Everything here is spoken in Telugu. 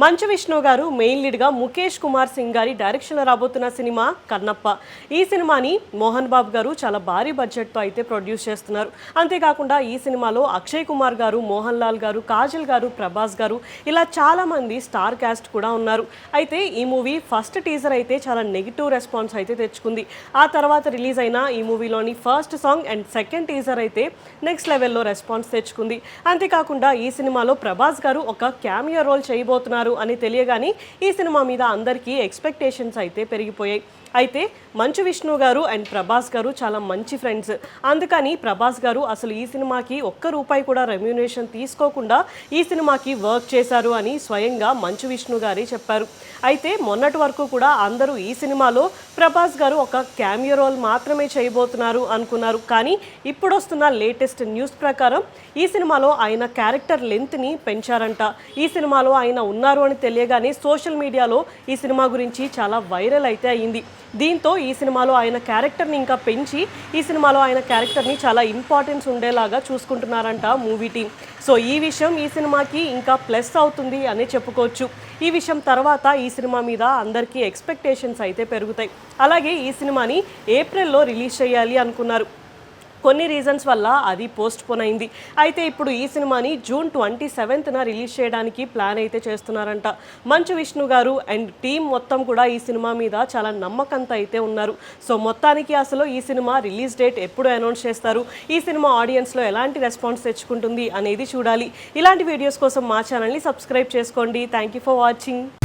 Manchu Vishnu garu main లీడ్గా Mukesh Kumar Singh గారి డైరెక్షన్లో రాబోతున్న సినిమా కన్నప్ప. ఈ సినిమాని మోహన్ బాబు గారు చాలా భారీ బడ్జెట్తో అయితే ప్రొడ్యూస్ చేస్తున్నారు. అంతేకాకుండా ఈ సినిమాలో అక్షయ్ కుమార్ గారు మోహన్ లాల్ గారు కాజల్ గారు ప్రభాస్ గారు ఇలా చాలామంది స్టార్ క్యాస్ట్ కూడా ఉన్నారు. అయితే ఈ మూవీ ఫస్ట్ టీజర్ అయితే చాలా నెగిటివ్ రెస్పాన్స్ అయితే తెచ్చుకుంది. ఆ తర్వాత రిలీజ్ అయిన ఈ మూవీలోని first song and second teaser అయితే నెక్స్ట్ లెవెల్లో రెస్పాన్స్ తెచ్చుకుంది. అంతేకాకుండా ఈ సినిమాలో ప్రభాస్ గారు ఒక క్యామియో రోల్ చేయబోతున్నారు. అని తెలియగానే ఈ సినిమా మీద అందరికీ ఎక్స్పెక్టేషన్స్ అయితే పెరిగిపోయాయి. అయితే మంచు విష్ణు గారు అండ్ ప్రభాస్ గారు చాలా మంచి ఫ్రెండ్స్ అందుకని ప్రభాస్ గారు అసలు ఈ సినిమాకి ఒక్క రూపాయి కూడా రెమ్యునేషన్ తీసుకోకుండా ఈ సినిమాకి వర్క్ చేశారు అని స్వయంగా మంచు విష్ణు గారే చెప్పారు. అయితే మొన్నటి వరకు కూడా అందరూ ఈ సినిమాలో ప్రభాస్ గారు ఒక క్యామియో రోల్ మాత్రమే చేయబోతున్నారు అనుకున్నారు. కానీ ఇప్పుడు వస్తున్న లేటెస్ట్ న్యూస్ ప్రకారం ఈ సినిమాలో ఆయన క్యారెక్టర్ లెంత్ని పెంచారంట. ఈ సినిమాలో ఆయన ఉన్న ఉన్నారు అని తెలియగానే సోషల్ మీడియాలో ఈ సినిమా గురించి చాలా వైరల్ అయితే అయింది. దీంతో ఈ సినిమాలో ఆయన క్యారెక్టర్ని ఇంకా పెంచి ఈ సినిమాలో ఆయన క్యారెక్టర్ని చాలా ఇంపార్టెన్స్ ఉండేలాగా చూసుకుంటున్నారంట మూవీ టీం. సో ఈ విషయం ఈ సినిమాకి ఇంకా ప్లస్ అవుతుంది అని చెప్పుకోవచ్చు. ఈ విషయం తర్వాత ఈ సినిమా మీద అందరికీ ఎక్స్పెక్టేషన్స్ అయితే పెరుగుతాయి. అలాగే ఈ సినిమాని ఏప్రిల్లో రిలీజ్ చేయాలి అనుకున్నారు. కొన్ని రీజన్స్ వల్ల అది పోస్ట్ పోన్ అయింది. అయితే ఇప్పుడు ఈ సినిమాని జూన్ ట్వంటీ సెవెంత్న రిలీజ్ చేయడానికి ప్లాన్ అయితే చేస్తున్నారంట. మంచు విష్ణు గారు అండ్ టీం మొత్తం కూడా ఈ సినిమా మీద చాలా నమ్మకంతో అయితే ఉన్నారు. సో మొత్తానికి అసలు ఈ సినిమా రిలీజ్ డేట్ ఎప్పుడు అనౌన్స్ చేస్తారు? ఈ సినిమా ఆడియన్స్లో ఎలాంటి రెస్పాన్స్ తెచ్చుకుంటుంది అనేది చూడాలి. ఇలాంటి వీడియోస్ కోసం మా ఛానల్ని సబ్స్క్రైబ్ చేసుకోండి. Thank you for watching